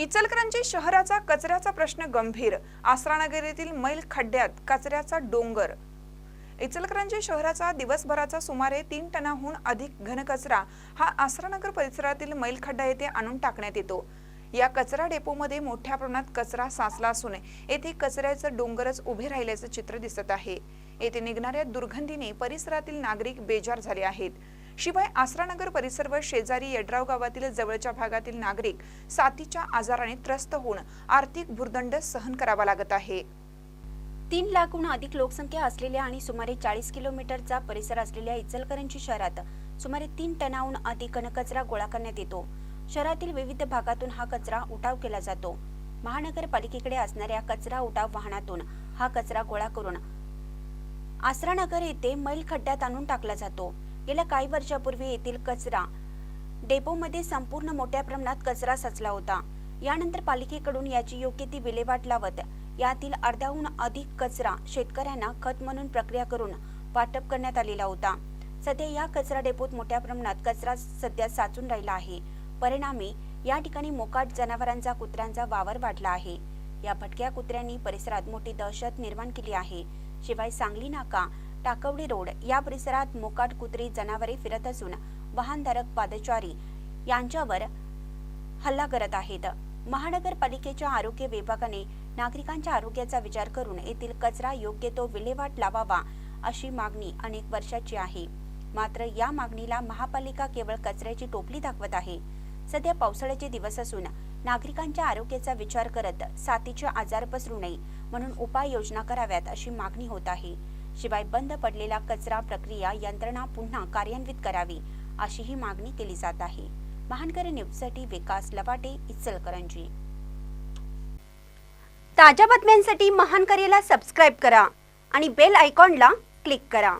इचलकरंजी शहराचा कचऱ्याचा प्रश्न गंभीर. आसरानगर येथील मैल खड्ड्यात कचऱ्याचा डोंगर. इचलकरंजी शहराचा दिवसभराचा सुमारे तीन टनाहून अधिक घनकचरा हा आसरानगर परिसरातील मैल खड्डा येथे आणून टाकण्यात येतो. या कचरा डेपोमध्ये मोठ्या प्रमाणात कचरा साचला असून येथे कचऱ्याचं डोंगरच उभे राहिल्याचं चित्र दिसत आहे. येथे निघणाऱ्या दुर्गंधीने परिसरातील नागरिक बेजार झाले आहेत. शिवाय आसरानगर परिसर व शेजारी यड्राव गावातील जवळच्या भागातील नागरिक साथीच्या आजाराने त्रस्त होऊन आर्थिक भुर्दंड सहन करावा लागत आहे. तीन लाखहून अधिक लोकसंख्या असलेल्या आणि सुमारे चाळीस किलोमीटरचा परिसर असलेल्या इचलकरंजी शहरात सुमारे तीन टनाहून अधिक घनकचरा गोळा करण्यात येतो. शहरातील विविध भागातून हा कचरा उठाव केला जातो. महानगरपालिकेकडे असणाऱ्या कचरा उठाव वाहनातून हा कचरा गोळा करून आसरानगर येथे मैल खड्ड्यात आणून टाकला जातो. गेल्या काही वर्षापूर्वी येथील कचरा डेपोमध्ये संपूर्ण मोठ्या प्रमाणात कचरा साचला होता. यानंतर पालिकेकडून याची योग्य ती विल्हेवाट लावत यातील अर्ध्याहून अधिक कचरा शेतकऱ्यांना खत म्हणून प्रक्रिया करून वाटप करण्यात आलेला होता. सध्या या कचरा डेपोत मोठ्या प्रमाणात कचरा सध्या साचून राहिला आहे. परिणामी या ठिकाणी मोकाट जनावरांचा कुत्र्यांचा वावर वाढला आहे. या भटक्या कुत्र्यांनी परिसरात मोठी दहशत निर्माण केली आहे. शिवाय सांगली नाका टाकवडी रोड. या परिसरात मोकाट कुत्री जनावरे फिरत असून वाहनधारक पादचारी यांच्यावर हल्ला करत आहेत. महानगरपालिकेच्या आरोग्य विभागाने नागरिकांच्या आरोग्याचा विचार करून येथील कचरा योग्य तो विल्हेवाट लावावा अशी मागणी अनेक वर्षाची आहे. मात्र या मागणीला महापालिका केवळ कचऱ्याची टोपली दाखवत आहे. सध्या पावसाळ्याचे दिवस असून नागरिकांच्या आरोग्याचा विचार करत साथीचे आजार पसरू नये म्हणून उपाययोजना कराव्यात अशी मागणी होत आहे. शिवाय बंद पडलेला कचरा प्रक्रिया यंत्रणा पुन्हा कार्यान्वित करावी अशीही मागणी केली जात आहे. महानकर न्यूजसाठी विकास लवाटे इचलकरंजी. ताज्या बातम्यांसाठी महानकरेला सबस्क्राईब करा आणि बेल आयकॉनला क्लिक करा.